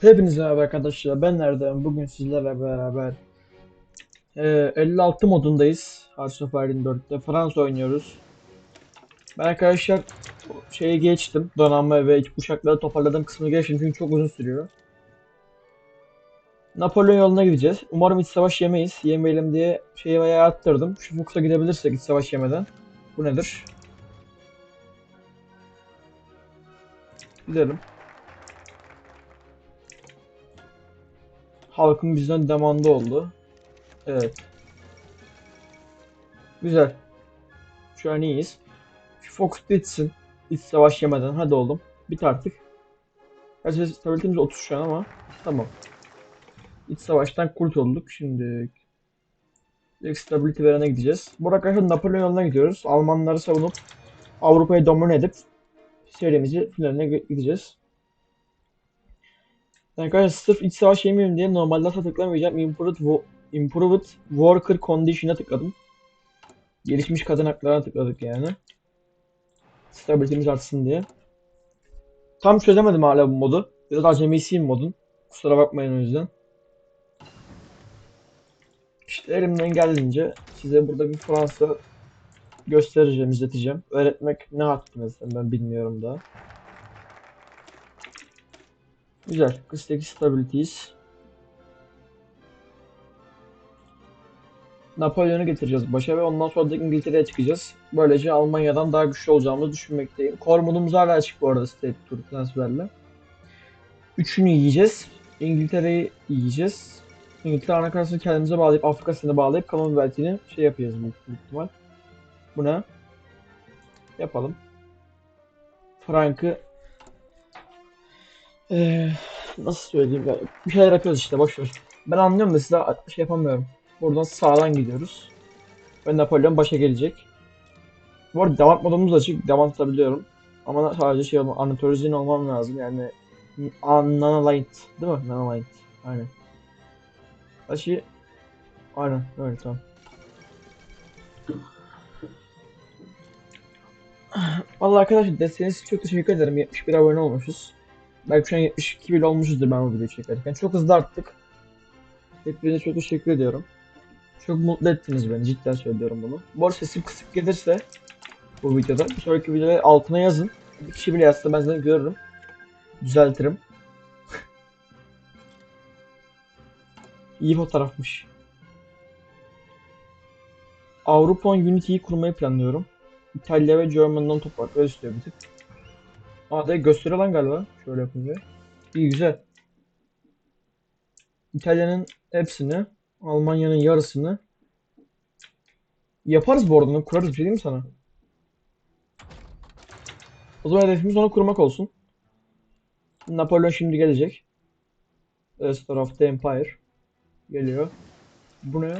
Hepinize merhaba arkadaşlar. Ben Erdem. Bugün sizlerle beraber eee, 56 modundayız. Hearts of Iron 4'te Fransa oynuyoruz. Ben arkadaşlar şeyi geçtim. Donanma ve uçakları toparladığım kısmını geçtim çünkü çok uzun sürüyor. Napolyon yoluna gideceğiz. Umarım iç savaş yemeyiz. Yemeyelim diye şeyi bayağı attırdım. Şu Fuchs'a gidebilirsek iç savaş yemeden. Bu nedir? Gidelim. Halkın bizden demandı oldu. Evet. Güzel. Şu an iyiyiz. Şu Fox bitsin. İç savaş yemeden. Hadi oğlum. Bit artık. Gerçi stabilitemiz 30 şu an ama. Tamam. İç savaştan kurtulduk. Şimdi direkt stability verene gideceğiz. Bu arkadaşlar Napolyon yoluna gidiyoruz. Almanları savunup Avrupa'yı domine edip serimizi finaline gideceğiz. Arkadaşlar sırf iç savaş yemeyeyim diye normalde asla tıklamayacağım. Improved, wo- Improved Worker Condition'a tıkladım. Gelişmiş kadın haklarına tıkladık yani. Stabilitemiz artsın diye. Tam çözemedim hala bu modu. Biraz acemisiyim modun. Kusura bakmayın o yüzden. İşte elimden geldiğince size burada bir Fransa göstereceğim, izleteceğim. Öğretmek ne hakkı mesela ben bilmiyorum daha. Güzel. 48 stabilities. Napolyon'u getireceğiz başa ve ondan sonra da İngiltere'ye çıkacağız. Böylece Almanya'dan daha güçlü olacağımızı düşünmekteyim. Kor modumuz hala açık bu arada State Tour transferle. Üçünü yiyeceğiz. İngiltere'yi yiyeceğiz. İngiltere anakarasını kendimize bağlayıp Afrika'sını bağlayıp Commonwealth'ini şey yapacağız büyük ihtimal. Bu ne? Yapalım. Frank'ı Eee, nasıl söyleyeyim ya bir şeyler yapıyoruz işte boş ver. Ben anlıyorum da size şey yapamıyorum. Buradan sağdan gidiyoruz. Ve Napolyon başa gelecek. Bu arada devam modumuz açık. Devam tutabiliyorum. Ama sadece şey olma, anatorizin olmam lazım yani. Nanolight değil mi? Nanolight. Aynen. Aşı Aynen öyle tamam. Vallahi arkadaşlar desteğiniz için çok teşekkür ederim. 71 abone olmuşuz. Belki şu an 72 bile olmuşuzdur ben bu videoyu çekerken. Çok hızlı arttık. Hepinize çok teşekkür ediyorum. Çok mutlu ettiniz beni. Cidden söylüyorum bunu. Bu arada sesim kısık gelirse bu videoda bir sonraki videoda altına yazın. Bir kişi bile yazsa ben zaten görürüm. Düzeltirim. İyi fotoğrafmış. Avrupa Unity'yi kurmayı planlıyorum. İtalya ve German'dan topraklar istiyor bir tık. Aa da gösteriyor lan galiba. Şöyle yapınca. İyi güzel. İtalya'nın hepsini, Almanya'nın yarısını yaparız bu arada. Kurarız bir şey diyeyim mi sana? O zaman hedefimiz onu kurmak olsun. Napolyon şimdi gelecek. Restore of the Empire. Geliyor. Bu ne?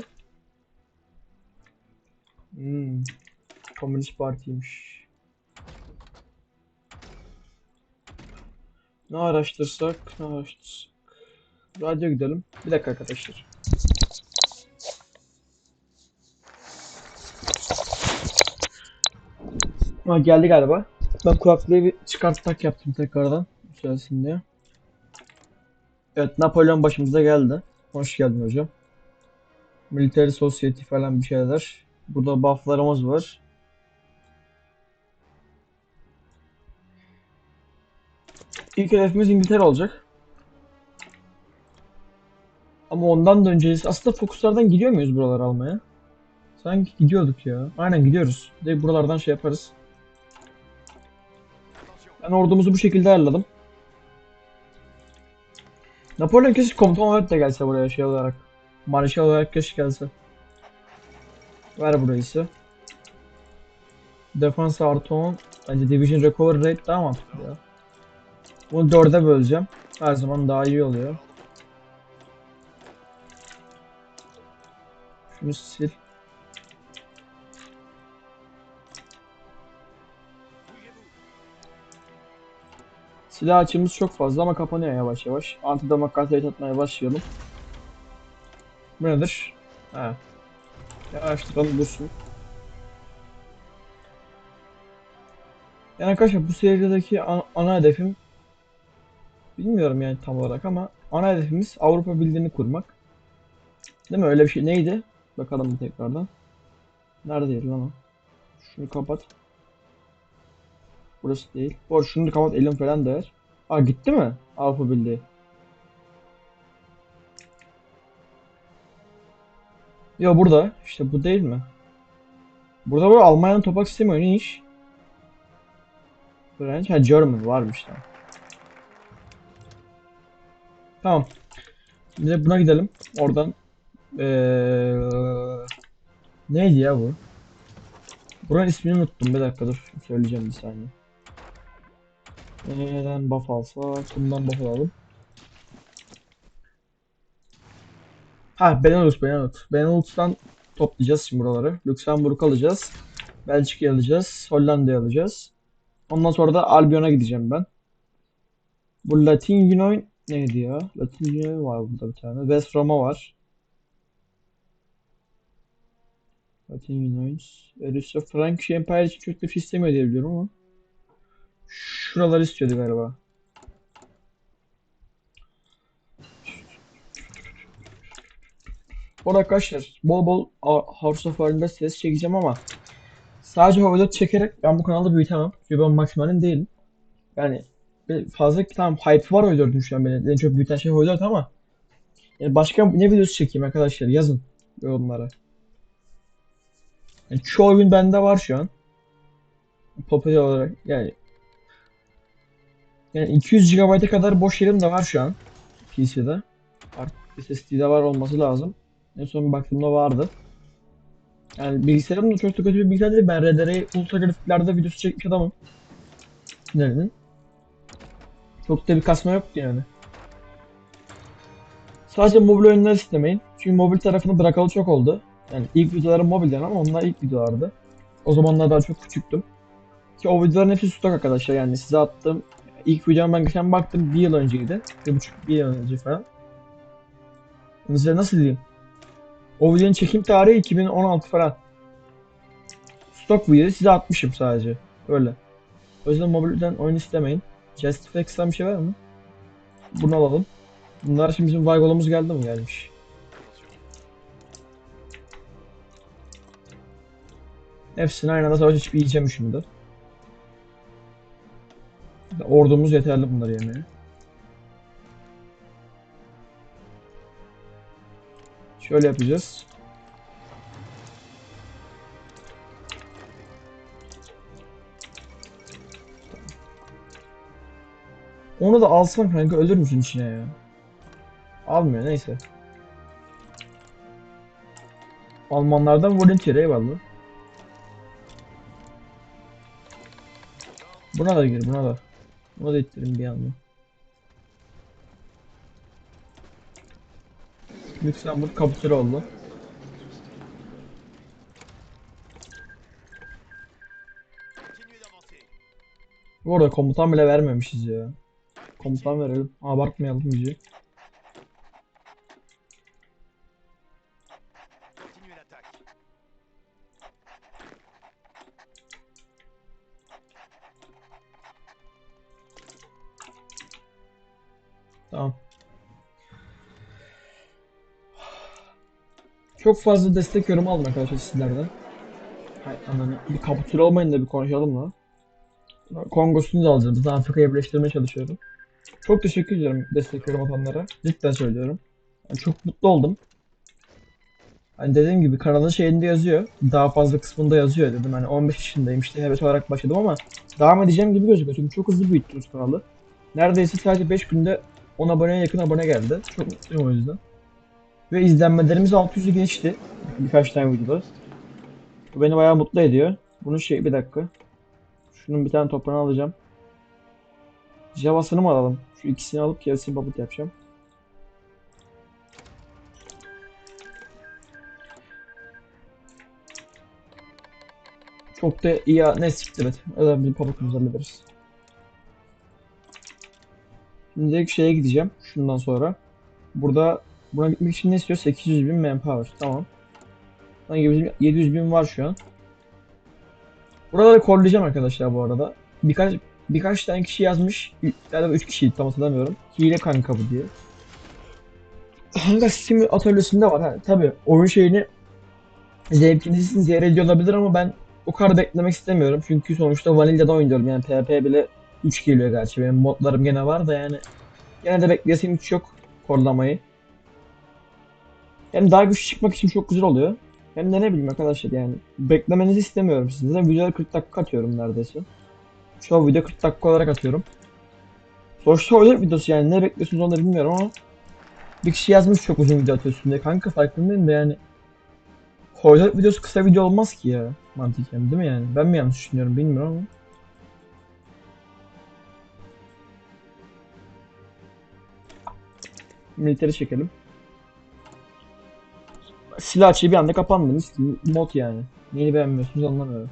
Hmm. Komünist Parti'ymiş. Ne araştırsak, ne araştırsak. Radyo gidelim. Bir dakika arkadaşlar. Ha, geldi galiba. Ben kulaklığı bir çıkart tak yaptım tekrardan. Diye. Evet Napolyon başımıza geldi. Hoş geldin hocam. Military Society falan bir şeyler. Burada bufflarımız var. İlk hedefimiz İngiltere olacak. Ama ondan da önce aslında fokuslardan gidiyor muyuz buraları almaya? Sanki gidiyorduk ya. Aynen gidiyoruz. De buralardan şey yaparız. Ben ordumuzu bu şekilde ayarladım. Napolyon keşke komutan olarak da gelse buraya şey olarak. Marşal olarak keşke gelse. Ver burayı ise. Defense artı 10. Bence Division Recovery Rate daha mantıklı ya. Bunu dörde böleceğim. Her zaman daha iyi oluyor. Şunu sil. Silah açımız çok fazla ama kapanıyor yavaş yavaş. Antidamak kalite atmaya başlayalım. Bu nedir? Ha. Yavaşlayalım dursun. Yani arkadaşlar bu serideki ana, ana hedefim Bilmiyorum yani tam olarak ama ana hedefimiz Avrupa Birliği'ni kurmak. Değil mi? Öyle bir şey neydi? Bakalım tekrardan. Nerede yeri lan o? Şunu kapat. Burası değil. Bu şunu da kapat elim falan der. Aa gitti mi? Avrupa Birliği. Yo burada. İşte bu değil mi? Burada bu Almanya'nın topak sistemi oyunu iş. French, ha German varmış lan. Tamam. Şimdi buna gidelim. Oradan eee neydi ya bu? Buranın ismini unuttum. Bir dakika dur. Söyleyeceğim bir saniye. Neden buff alsa? Bundan buff alalım. Ha Benelux, Benelux. Benelux'tan toplayacağız şimdi buraları. Lüksemburg alacağız. Belçika'yı alacağız. Hollanda'yı alacağız. Ondan sonra da Albion'a gideceğim ben. Bu Latin Yunan neydi ya? Latin Yunan var burada bir tane. West Roma var. Latin Yunan. E, Rusya Frank Empire için çok bir şey istemiyor diye biliyorum ama. Şuraları istiyordu galiba. Bu arada arkadaşlar bol bol House of Iron'da ses çekeceğim ama sadece hoverboard çekerek ben bu kanalı büyütemem. Çünkü ben maksimalin değilim. Yani fazla tamam hype var şu an beni en çok büyüten şey hoverboard ama yani başka ne videosu çekeyim arkadaşlar yazın yorumlara. Yani çoğu oyun bende var şu an. Popüler olarak yani yani 200 GB'a kadar boş yerim de var şu an PC'de. Artık SSD'de var olması lazım. En son baktığımda vardı. Yani bilgisayarım da çok da kötü bir bilgisayar değil. Ben RDR ultra grafiklerde videosu çekmiş adamım. Nereden? Çok da bir kasma yoktu yani. Sadece mobil oyunlar istemeyin. Çünkü mobil tarafını bırakalı çok oldu. Yani ilk videolarım mobilden ama onlar ilk videolardı. O zamanlar daha çok küçüktüm. Ki o videoların hepsi stok arkadaşlar yani size attığım ilk videom ben geçen baktım bir yıl önceydi. Bir buçuk bir yıl önce falan. Yani Size nasıl diyeyim? O videonun çekim tarihi 2016 falan. Stok video size atmışım sadece. Öyle. O yüzden mobilden oyun istemeyin. Justifx'ten bir şey var mı? Bunu alalım. Bunlar şimdi bizim Vaygol'umuz geldi mi? Gelmiş. Hepsini aynı anda savaş açıp yiyeceğim şimdi. Ordumuz yeterli bunları yemeye. Şöyle yapacağız. Onu da alsam kanka ölür müsün içine ya? Almıyor neyse. Almanlardan volunteer eyvallah. Buna da gir buna da. Buna da ittirin bir anda. Lüksemburg kapitüle oldu. Bu arada komutan bile vermemişiz ya. Komutan verelim. Abartmayalım iyice. Tamam. Çok fazla destek yorumu aldım arkadaşlar sizlerden. Hay. Bir kapitüle olmayın da bir konuşalım da. Kongo'sunu da alacağız. Biz Afrika'yı birleştirmeye çalışıyorum. Çok teşekkür ederim destek yorum atanlara. Cidden söylüyorum. Yani çok mutlu oldum. Hani dediğim gibi kanalın şeyinde yazıyor. Daha fazla kısmında yazıyor dedim. Hani 15 yaşındayım işte heves olarak başladım ama devam edeceğim gibi gözüküyor. Çünkü çok hızlı büyüttünüz kanalı. Neredeyse sadece 5 günde 10 aboneye yakın abone geldi. Çok mutluyum o yüzden. Ve izlenmelerimiz 600'ü geçti. Birkaç tane videoda. Bu beni bayağı mutlu ediyor. Bunun şey bir dakika. Şunun bir tane toprağını alacağım. Java'sını mı alalım? Şu ikisini alıp gerisini babut yapacağım. Çok da iyi ne siktir et. Öyle bizim pabutumuzu hallederiz. Şimdi direkt şeye gideceğim. Şundan sonra. Burada buna gitmek için ne istiyor? 800 bin manpower. Tamam. Sanki bizim 700 bin var şu an. Buraları korlayacağım arkadaşlar bu arada. Birkaç birkaç tane kişi yazmış. Galiba 3 kişiydi tam hatırlamıyorum. Hile kanka bu diye. Kanka Steam atölyesinde var ha. Tabi oyun şeyini zevkiniz için olabilir ama ben o kadar beklemek istemiyorum. Çünkü sonuçta Vanilla'da oynuyorum yani PvP bile 3 geliyor gerçi. Benim modlarım gene var da yani. Gene de bekleyesim hiç yok korlamayı. Hem daha güçlü çıkmak için çok güzel oluyor. Hem de ne bileyim arkadaşlar yani. Beklemenizi istemiyorum sizden. Videoya 40 dakika atıyorum neredeyse. Şu an video 40 dakika olarak atıyorum. Sonuçta oyun videosu yani ne bekliyorsunuz onu bilmiyorum ama bir kişi yazmış çok uzun video atıyorsun diye. Kanka farkındayım da yani Koridor videosu kısa video olmaz ki ya mantıken değil mi yani? Ben mi yanlış düşünüyorum bilmiyorum ama. Militeri çekelim. Silah açığı bir anda kapandı. Mod yani. Niye beğenmiyorsunuz anlamıyorum.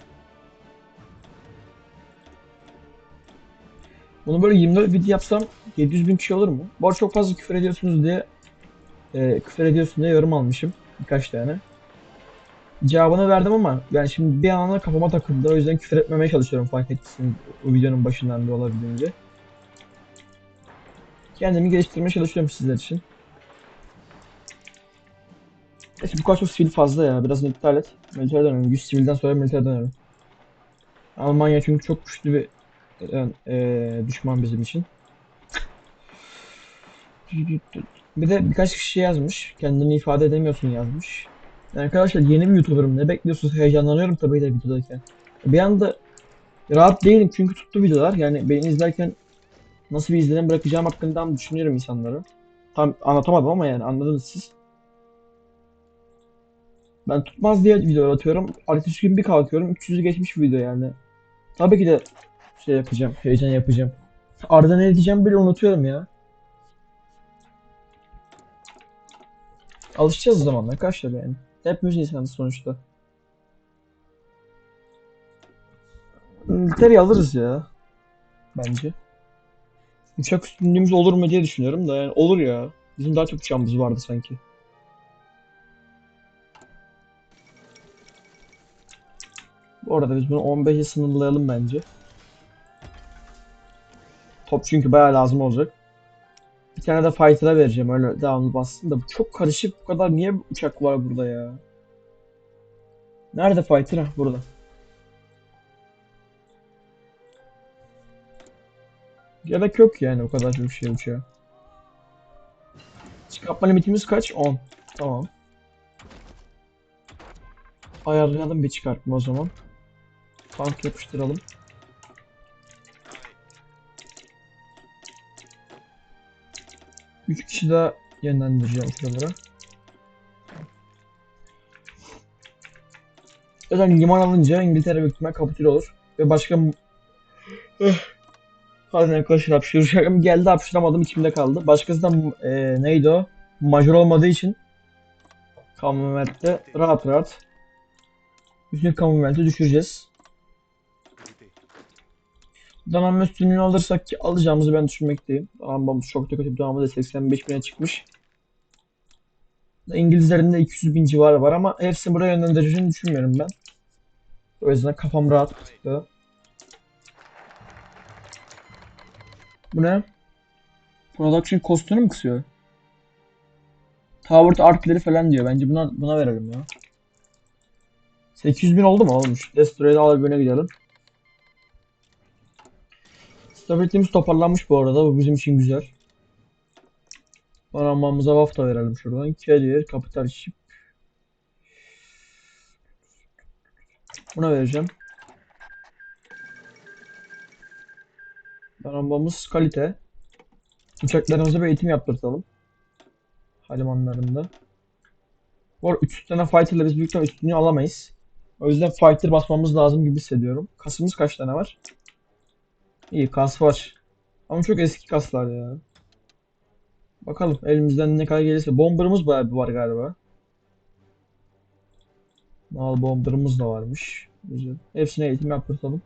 Bunu böyle 24 video yapsam 700 bin kişi olur mu? Bu çok fazla küfür ediyorsunuz diye e, küfür ediyorsun diye yorum almışım. Birkaç tane. Cevabını verdim ama yani şimdi bir anda kafama takıldı. O yüzden küfür etmemeye çalışıyorum fark ettiyseniz o videonun başından bir olabildiğince. Kendimi geliştirmeye çalışıyorum sizler için. Neyse bu kadar çok sivil fazla ya. Biraz iptal et. Militer dönelim. 100 sivilden sonra militer dönelim. Almanya çünkü çok güçlü bir yani, eee, düşman bizim için. Bir de birkaç kişi yazmış. Kendini ifade edemiyorsun yazmış. Yani arkadaşlar yeni bir YouTuber'ım. Ne bekliyorsunuz? Heyecanlanıyorum tabii de videodayken. Bir anda rahat değilim çünkü tuttu videolar. Yani beni izlerken nasıl bir izlenim bırakacağım hakkında düşünüyorum insanları. Tam anlatamadım ama yani anladınız siz. Ben tutmaz diye video atıyorum. Ertesi gün bir kalkıyorum 300'ü geçmiş bir video yani. Tabii ki de şey yapacağım, heyecan yapacağım. Arada ne diyeceğim bile unutuyorum ya. Alışacağız o zaman arkadaşlar yani. Hepimiz insanız sonuçta. İngiltere'yi alırız ya. Bence. Uçak üstünlüğümüz olur mu diye düşünüyorum da yani olur ya. Bizim daha çok uçağımız vardı sanki. Bu arada biz bunu 15'e sınırlayalım bence. Top çünkü bayağı lazım olacak. Bir tane de fighter'a vereceğim öyle devamlı bassın da bu çok karışık bu kadar niye uçak var burada ya? Nerede fighter? Burada. Gerek yok yani o kadar çok şey uçağa. Çıkartma limitimiz kaç? 10. Tamam. Ayarlayalım bir çıkartma o zaman. Tank yapıştıralım. Üç kişi daha yönlendireceğim şuralara. Zaten liman alınca İngiltere büyük ihtimal kapitüle olur. Ve başka... Hadi arkadaşlar hapşıracağım. Geldi hapşıramadım içimde kaldı. Başkası da e, neydi o? Major olmadığı için Commonwealth'te rahat rahat bütün Commonwealth'i düşüreceğiz. Donanma üstünlüğünü alırsak ki alacağımızı ben düşünmekteyim. Donanmamız çok da kötü bir donanma da 85 bine çıkmış. İngilizlerin de 200 bin civarı var ama hepsini buraya yönlendireceğini düşünmüyorum ben. O yüzden kafam rahat. Bu ne? Production cost'unu mu kısıyor? Tower artleri falan diyor. Bence buna buna verelim ya. 800 bin oldu mu? Olmuş. Destroy'da alabilene gidelim. Stability'miz toparlanmış bu arada. Bu bizim için güzel. Donanmamıza waff da verelim şuradan. Carrier, Capital Ship. Buna vereceğim. Donanmamız kalite. Uçaklarımıza bir eğitim yaptırtalım. Halimanlarında. Bu arada 3 tane fighter'la biz büyük ihtimalle üstünlüğü alamayız. O yüzden fighter basmamız lazım gibi hissediyorum. Kasımız kaç tane var? İyi kas var. Ama çok eski kaslar ya. Bakalım elimizden ne kadar gelirse. Bomber'ımız bayağı bir var galiba. Al bomber'ımız da varmış. Güzel. Hepsine eğitim yaptırtalım.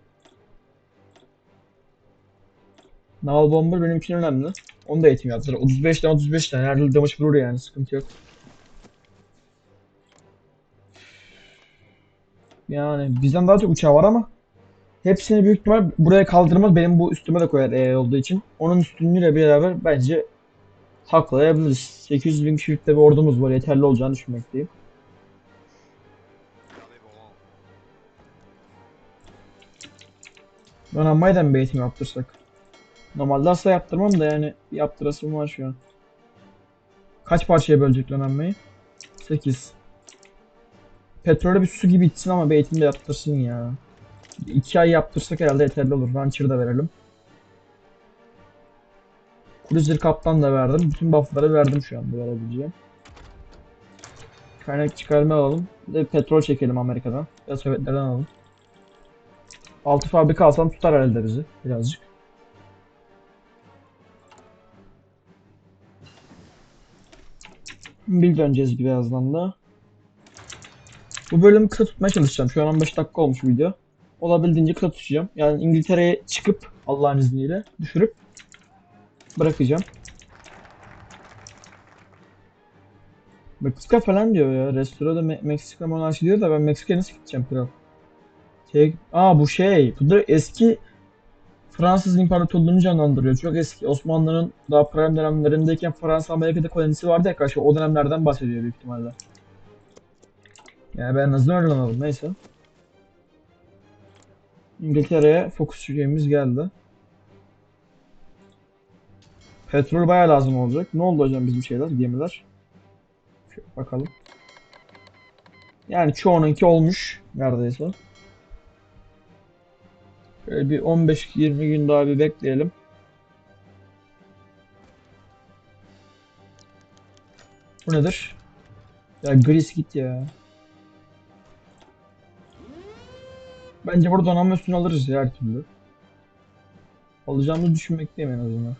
Naval Bomber benim için önemli. Onu da eğitim yaptır. 35 tane 35 tane. Her yıl damage vurur yani. Sıkıntı yok. Yani bizden daha çok uçağı var ama hepsini büyük ihtimal buraya kaldırmaz. Benim bu üstüme de koyar eğer olduğu için. Onun üstünlüğüyle beraber bence haklayabiliriz. 800 bin kişilik de bir ordumuz var. Yeterli olacağını düşünmekteyim. Donanmayı mı eğitim yaptırsak? Normalde asla yaptırmam da yani yaptırasım var şu an. Kaç parçaya bölecek donanmayı? 8. Petrolü bir su gibi içsin ama bir eğitim de yaptırsın ya. 2 ay yaptırsak herhalde yeterli olur. Rancher'ı da verelim. Cruiser kaptan da verdim. Bütün buff'ları verdim şu anda verebileceğim. Kaynak çıkarma alalım. De petrol çekelim Amerika'dan. Ya Sovyetlerden alalım. 6 fabrika alsam tutar herhalde bizi birazcık. Bir döneceğiz birazdan da. Bu bölümü kısa tutmaya çalışacağım. Şu an 15 dakika olmuş video. Olabildiğince kısa tutacağım. Yani İngiltere'ye çıkıp Allah'ın izniyle düşürüp bırakacağım. Meksika falan diyor ya. Restorada Me- Meksika monarşi diyor da ben Meksika'ya nasıl gideceğim kral? Şey, aa bu şey. Bu da eski Fransız İmparatorluğu'nu canlandırıyor. Çok eski. Osmanlı'nın daha prime dönemlerindeyken Fransa Amerika'da kolonisi vardı ya karşı. O dönemlerden bahsediyor büyük ihtimalle. Yani ben nasıl anladım. Neyse. İngiltere'ye fokus şeyimiz geldi. Petrol bayağı lazım olacak. Ne oldu hocam bizim şeyler, gemiler? Şöyle bakalım. Yani çoğununki olmuş neredeyse. Şöyle bir 15-20 gün daha bir bekleyelim. Bu nedir? Ya Gris git ya. Bence burada donanma üstünü alırız ya her türlü. Alacağımızı düşünmekteyim en azından.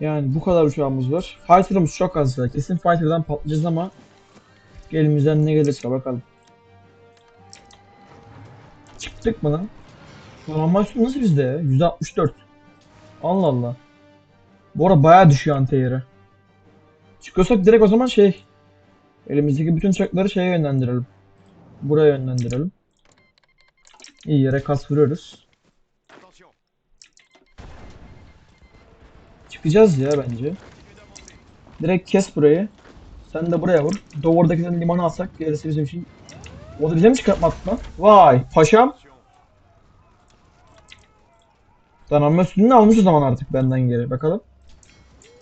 Yani bu kadar uçağımız var. Fighter'ımız çok az ya. Kesin Fighter'dan patlayacağız ama elimizden ne gelirse bakalım. Çıktık mı lan? Üstü nasıl bizde ya? 164. Allah Allah. Bu arada bayağı düşüyor anti-air'e. Çıkıyorsak direkt o zaman şey elimizdeki bütün uçakları şeye yönlendirelim. Buraya yönlendirelim. İyi yere kas vuruyoruz. Çıkacağız ya bence. Direkt kes burayı. Sen de buraya vur. Dover'dakinden limanı alsak gerisi bizim için. O da bize mi çıkartmak lan? Vay paşam. Donanma üstünü almış o zaman artık benden geri. Bakalım.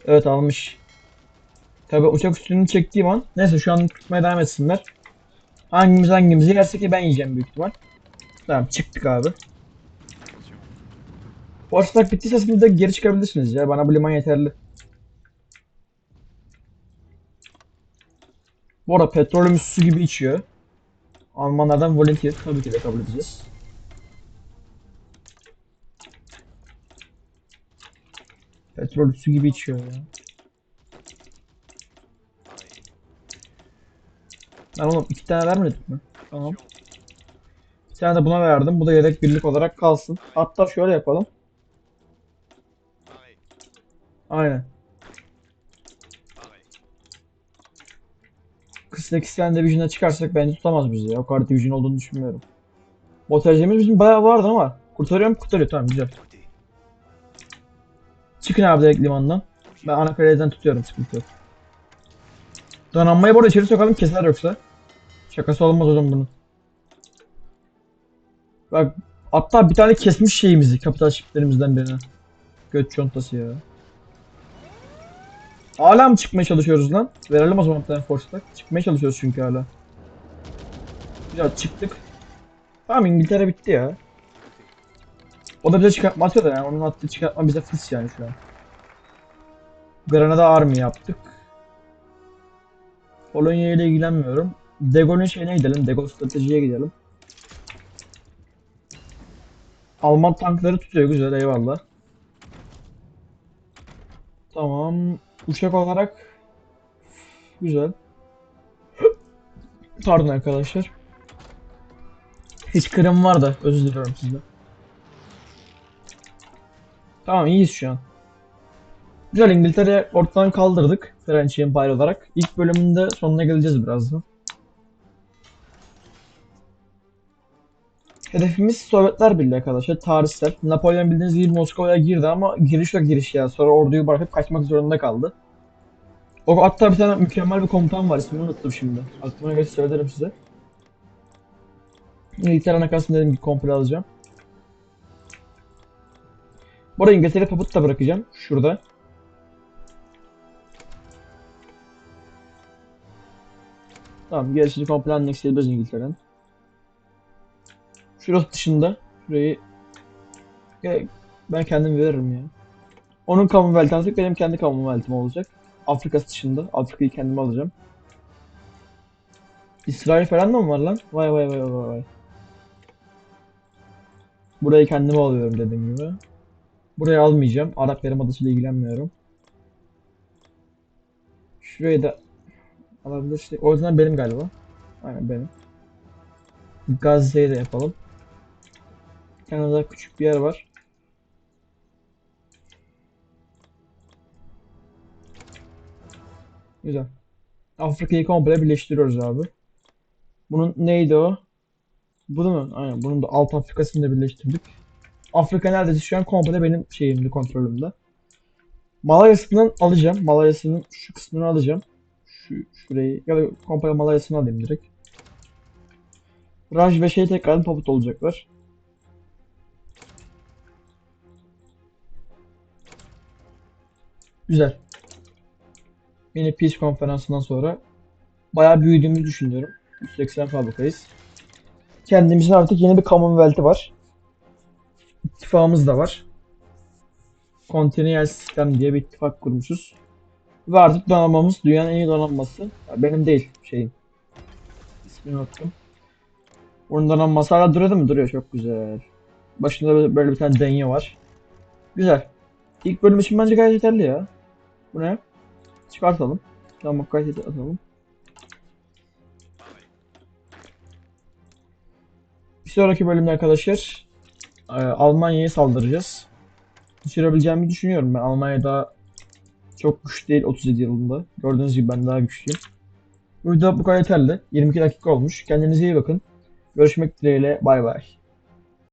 Evet almış. Tabi uçak üstünü çektiğim an. Neyse şu an tutmaya devam etsinler. Hangimiz hangimizi yerse ki ben yiyeceğim büyük ihtimal. Tamam çıktık abi. Boşluk bittiyse siz de geri çıkabilirsiniz ya. Bana bu liman yeterli. Bu arada petrolümüz su gibi içiyor. Almanlardan volunteer tabii ki de kabul edeceğiz. Petrol su gibi içiyor ya. Lan oğlum iki tane vermedik mi? Tamam. Bir tane de buna verdim. Bu da yedek birlik olarak kalsın. Hatta şöyle yapalım. Aynen. Kısrak isyan Division'a çıkarsak bence tutamaz bizi ya. O kadar Division olduğunu düşünmüyorum. Motelcimiz bizim bayağı vardı ama kurtarıyor mu? Kurtarıyor tamam güzel. Çıkın abi direkt limandan. Ben ana tutuyorum sıkıntı yok. Donanmayı bu arada içeri sokalım keser yoksa. Şakası olmaz hocam bunun. Bak hatta bir tane kesmiş şeyimizi kapital shiplerimizden birine. Göt çantası ya. Hala mı çıkmaya çalışıyoruz lan? Verelim o zaman bir tane force'lar. Çıkmaya çalışıyoruz çünkü hala. Güzel çıktık. Tamam İngiltere bitti ya. O da bize çıkartma atıyor da yani onun attığı çıkartma bize fıs yani şu an. Granada Army yaptık. Polonya ile ilgilenmiyorum. De Gaulle'ün şeyine gidelim. De Gaulle stratejiye gidelim. Alman tankları tutuyor güzel eyvallah. Tamam. Uçak olarak güzel. Pardon arkadaşlar. Hiç kırım var da özür diliyorum sizden. Tamam iyiyiz şu an. Güzel İngiltere ortadan kaldırdık French Empire olarak. İlk bölümünde sonuna geleceğiz birazdan. Hedefimiz Sovyetler Birliği arkadaşlar. Tarihsel. Napolyon bildiğiniz gibi Moskova'ya girdi ama giriş yok giriş ya. Sonra orduyu bırakıp kaçmak zorunda kaldı. O hatta bir tane mükemmel bir komutan var. ismini unuttum şimdi. Aklıma gelirse söylerim size. İngiltere anakasını dedim ki komple alacağım. Bu arada İngiltere papıt da bırakacağım. Şurada. Tamam gerisini komple annexleyebiliriz İngiltere'nin. Şurası dışında. Şurayı ben kendim veririm ya. Onun Commonwealth artık benim kendi Commonwealth'im olacak. Afrika dışında. Afrika'yı kendim alacağım. İsrail falan da mı var lan? Vay vay vay vay vay. Burayı kendime alıyorum dediğim gibi. Burayı almayacağım. Arap Yarımadası ile ilgilenmiyorum. Şurayı da alabilir işte. O yüzden benim galiba. Aynen benim. Gazze'yi de yapalım. Kanada küçük bir yer var. Güzel. Afrika'yı komple birleştiriyoruz abi. Bunun neydi o? Bu da mı? Aynen. Bunun da Alt Afrika'sını da birleştirdik. Afrika neredeyse şu an komple benim şeyimde, kontrolümde. Malaya'sından alacağım. Malaya'sının şu kısmını alacağım. Şu, şurayı ya da komple Malaya'sını alayım direkt. Raj ve şey tekrardan papıt olacaklar. Güzel. Yine Peace konferansından sonra bayağı büyüdüğümüzü düşünüyorum. 180 fabrikayız. Kendimizin artık yeni bir Commonwealth'i var. İttifakımız da var. Kontinental sistem diye bir ittifak kurmuşuz. Ve artık donanmamız dünyanın en iyi donanması. Benim değil şeyin. İsmini unuttum. Bunun donanması hala duruyor mu? Duruyor çok güzel. Başında böyle bir tane denye var. Güzel. İlk bölüm için bence gayet yeterli ya. Bu ne? Çıkartalım. Tamam gayet atalım. Bir sonraki bölümde arkadaşlar e, Almanya'ya saldıracağız. Düşürebileceğimi düşünüyorum ben. Almanya daha çok güçlü değil 37 yılında. Gördüğünüz gibi ben daha güçlüyüm. Bu video bu kadar yeterli. 22 dakika olmuş. Kendinize iyi bakın. Görüşmek dileğiyle. Bay bay.